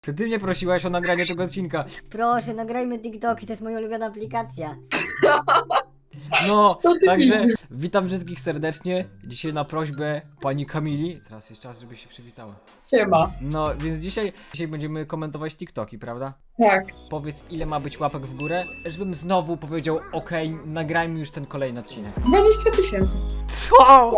To ty mnie prosiłaś o nagranie tego odcinka. Proszę, nagrajmy TikToki, to jest moja ulubiona aplikacja. No, ty także witam wszystkich serdecznie. Dzisiaj na prośbę pani Kamili. Teraz jest czas, żeby się przywitała. Siema. No, więc dzisiaj, dzisiaj będziemy komentować TikToki, prawda? Tak. Powiedz, ile ma być łapek w górę, żebym znowu powiedział, okej, nagrajmy już ten kolejny odcinek. 20 tysięcy. Co?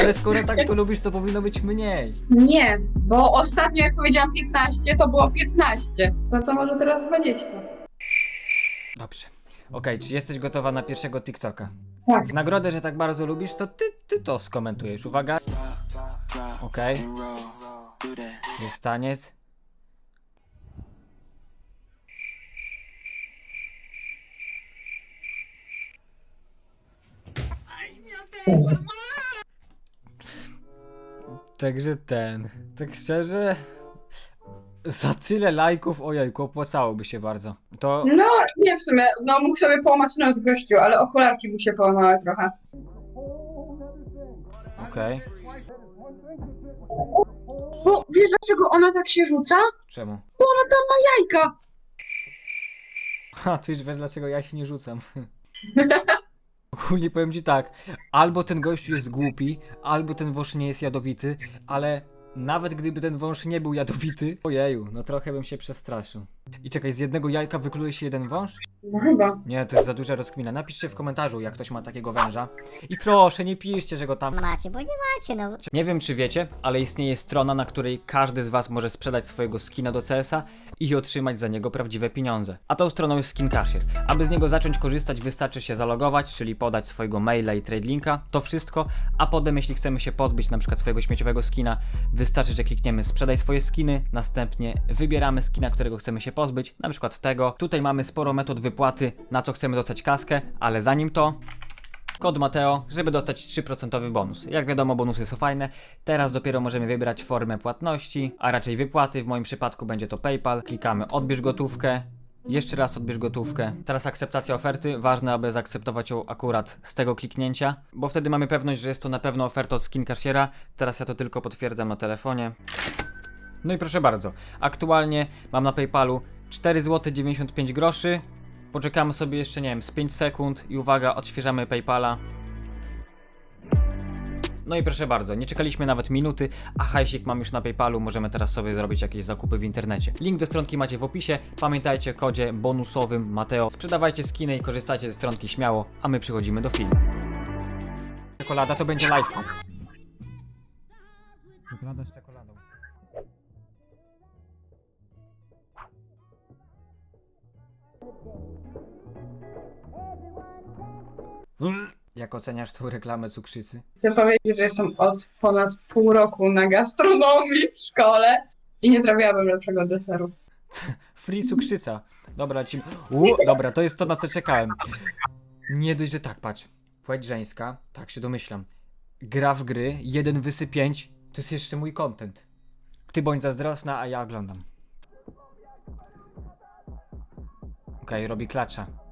Ale skoro tak to lubisz, to powinno być mniej. Nie, bo ostatnio jak powiedziałam 15, to było 15. No to może teraz 20. Dobrze. Okej, czy jesteś gotowa na pierwszego TikToka? Tak. W nagrodę, że tak bardzo lubisz, to ty, ty to skomentujesz. Uwaga. Okej. Jest taniec. Także ten. Tak szczerze. Za tyle lajków, ojejku, opłacałoby się bardzo. To No, nie w sumie, no mógł sobie połamać nos gościu, ale okularki mu się połamały trochę. okej. Bo wiesz dlaczego ona tak się rzuca? Czemu? Ona tam ma jajka. Ha, ty już wiesz dlaczego ja się nie rzucam. Ogólnie powiem ci tak, albo ten gościu jest głupi, albo ten wąż nie jest jadowity, ale nawet gdyby ten wąż nie był jadowity, ojeju, no trochę bym się przestraszył. I czekaj, z jednego jajka wykluje się jeden wąż? No chyba. Nie, to jest za duża rozkmina. Napiszcie w komentarzu, jak ktoś ma takiego węża. I proszę, nie piszcie, że go tam... Macie, bo nie macie, no. Nie wiem czy wiecie, ale istnieje strona, na której każdy z was może sprzedać swojego skina do CS-a i otrzymać za niego prawdziwe pieniądze. A tą stroną jest Skin Cashier. Aby z niego zacząć korzystać wystarczy się zalogować, czyli podać swojego maila i trade linka, to wszystko, a potem jeśli chcemy się pozbyć na przykład swojego śmieciowego skina, wystarczy, że klikniemy sprzedaj swoje skiny, następnie wybieramy skina, którego chcemy się pozbyć, na przykład tego. Tutaj mamy sporo metod wypłaty, na co chcemy dostać kaskę, ale zanim to, Kod Mateo, żeby dostać 3% bonus. Jak wiadomo, bonusy są fajne. Teraz dopiero możemy wybrać formę płatności, a raczej wypłaty. W moim przypadku będzie to PayPal. Klikamy odbierz gotówkę. Jeszcze raz odbierz gotówkę. Teraz akceptacja oferty. Ważne, aby zaakceptować ją akurat z tego kliknięcia, bo wtedy mamy pewność, że jest to na pewno oferta od Skin Cashiera. Teraz ja to tylko potwierdzam na telefonie. No i proszę bardzo. Aktualnie mam na PayPalu 4 zł 95 groszy. Poczekamy sobie jeszcze, nie wiem, z 5 sekund i uwaga, odświeżamy PayPala. No i proszę bardzo, nie czekaliśmy nawet minuty, a hajsik mam już na PayPalu, możemy teraz sobie zrobić jakieś zakupy w internecie. Link do stronki macie w opisie, pamiętajcie o kodzie bonusowym Mateo. Sprzedawajcie skiny i korzystajcie ze stronki śmiało, a my przechodzimy do filmu. Czekolada to będzie lifehack. Czekolada z czekoladą. Jak oceniasz tą reklamę cukrzycy? Chcę powiedzieć, że jestem od ponad pół roku na gastronomii w szkole i nie zrobiłabym lepszego deseru. Free cukrzyca. Dobra, ci... U, dobra, to jest to, na co czekałem. Nie dość, że tak, patrz. Płeć żeńska, tak się domyślam. Gra w gry, jeden wysy pięć. To jest jeszcze mój content. Ty bądź zazdrosna, a ja oglądam. Okej, robi klacza.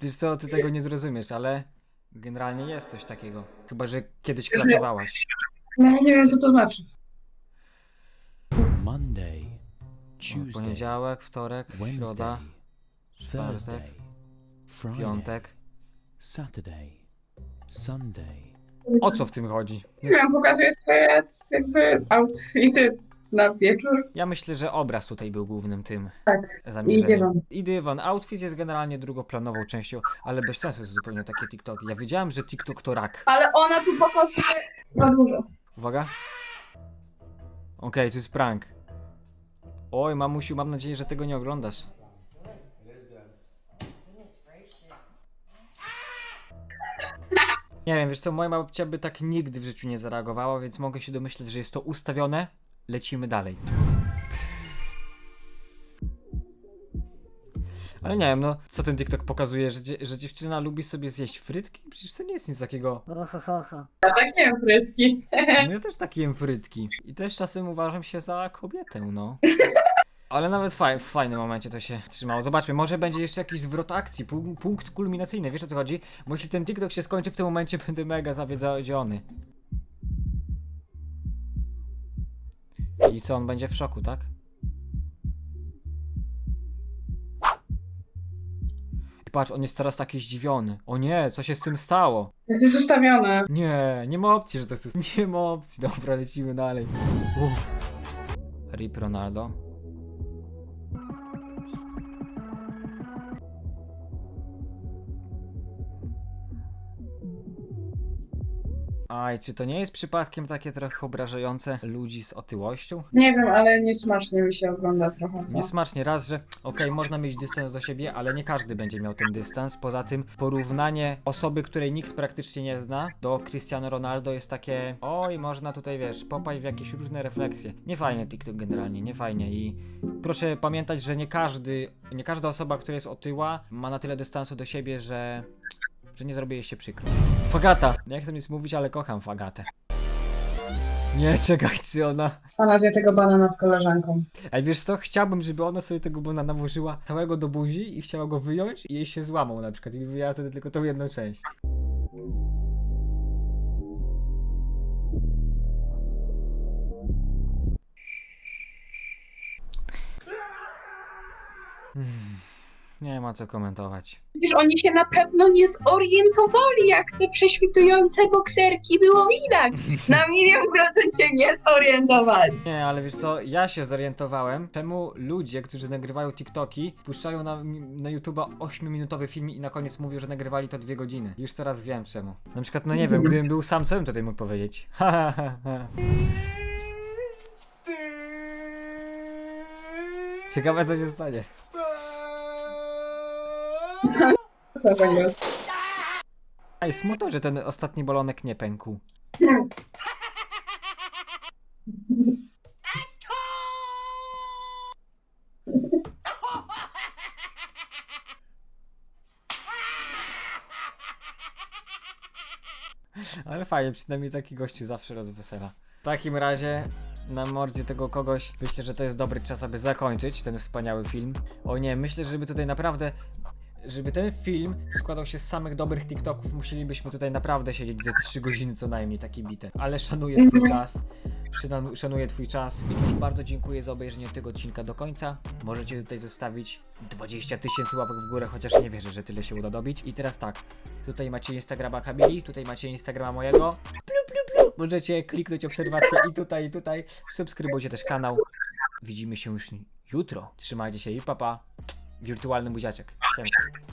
Wiesz co, ty tego nie zrozumiesz, ale generalnie jest coś takiego. Chyba, że kiedyś klaczowałaś. No ja nie wiem, co to znaczy. Monday, O, Tuesday, Poniedziałek, wtorek, środa, Wednesday, Thursday, Friday, piątek. Saturday, Sunday. O co w tym chodzi? Nie wiem, pokazuję swoje jakby outfity na wieczór. Ja myślę, że obraz tutaj był głównym tym Tak. zamierzeniem. I dywan. I dywan. Outfit jest generalnie drugoplanową częścią, ale bez sensu jest zupełnie takie TikToki. Ja wiedziałem, że TikTok to rak. Ale ona tu pokazuje za dużo. Uwaga. Okej, to jest prank. Oj, mamusiu, mam nadzieję, że tego nie oglądasz. Nie wiem, wiesz co, moja babcia by tak nigdy w życiu nie zareagowała, więc mogę się domyśleć, że jest to ustawione. Lecimy dalej. Ale nie wiem, no, co ten TikTok pokazuje, że, dzie- że dziewczyna lubi sobie zjeść frytki? Przecież to nie jest nic takiego. Oho, ho, ho. Ja tak nie wiem, frytki. No ja też takie jem frytki. I też czasem uważam się za kobietę, no. Ale nawet faj, w fajnym momencie to się trzymało. Zobaczmy, może będzie jeszcze jakiś zwrot akcji, pu- punkt kulminacyjny, wiesz o co chodzi? Bo jeśli ten TikTok się skończy w tym momencie, będę mega zawiedziony. I co, on będzie w szoku, tak? Patrz, on jest teraz taki zdziwiony. O nie, co się z tym stało? Jest ustawione? Nie, nie ma opcji, że to jest... Nie ma opcji. Dobra, lecimy dalej. Uff. Rip Ronaldo. Aj, czy to nie jest przypadkiem takie trochę obrażające ludzi z otyłością? Nie wiem, ale niesmacznie mi się ogląda trochę to. Niesmacznie raz, że okej, można mieć dystans do siebie, ale nie każdy będzie miał ten dystans. Poza tym porównanie osoby, której nikt praktycznie nie zna, do Cristiano Ronaldo jest takie, oj, można tutaj, wiesz, popaść w jakieś różne refleksje. Nie fajnie TikTok generalnie, nie fajnie i proszę pamiętać, że nie każdy, nie każda osoba, która jest otyła, ma na tyle dystansu do siebie, że że nie zrobi jej się przykro. Fagata! Nie chcę nic mówić, ale kocham Fagatę. Nie, czekaj, czy ona... Ona zje tego banana z koleżanką. Ej, wiesz co, chciałbym, żeby ona sobie tego banana włożyła całego do buzi i chciała go wyjąć i jej się złamał na przykład i wyjęła wtedy tylko tą jedną część. Hmm, Nie ma co komentować. Przecież oni się na pewno nie zorientowali, jak te prześwitujące bokserki było widać. Na milion procent się nie zorientowali. Nie, ale wiesz co, ja się zorientowałem, czemu ludzie, którzy nagrywają TikToki, puszczają na, na YouTube'a 8-minutowy film i na koniec mówią, że nagrywali to 2 godziny. Już teraz wiem czemu. Na przykład, no nie wiem, gdybym był sam, co bym tutaj mógł powiedzieć? Ha, ha, ha, ha. Ciekawe co się stanie. Co? Ej, smutno, że ten ostatni balonek nie pękł. Ale fajnie, przynajmniej taki gościu zawsze rozwesela. W takim razie, na mordzie tego kogoś, myślę, że to jest dobry czas, aby zakończyć ten wspaniały film. O nie, myślę, żeby tutaj naprawdę żeby ten film składał się z samych dobrych TikToków, musielibyśmy tutaj naprawdę siedzieć ze 3 godziny co najmniej taki bite. Ale szanuję twój czas. Szanu- Szanuję twój czas. I już bardzo dziękuję za obejrzenie tego odcinka do końca. Możecie tutaj zostawić 20 tysięcy łapek w górę, chociaż nie wierzę, że tyle się uda dobić. I teraz tak, tutaj macie Instagrama Kamili, tutaj macie Instagrama mojego. Plu, plu, plu. Możecie kliknąć obserwację i tutaj, i tutaj. Subskrybujcie też kanał. Widzimy się już jutro. Trzymajcie się i papa. Wirtualny buziaczek. Siemka.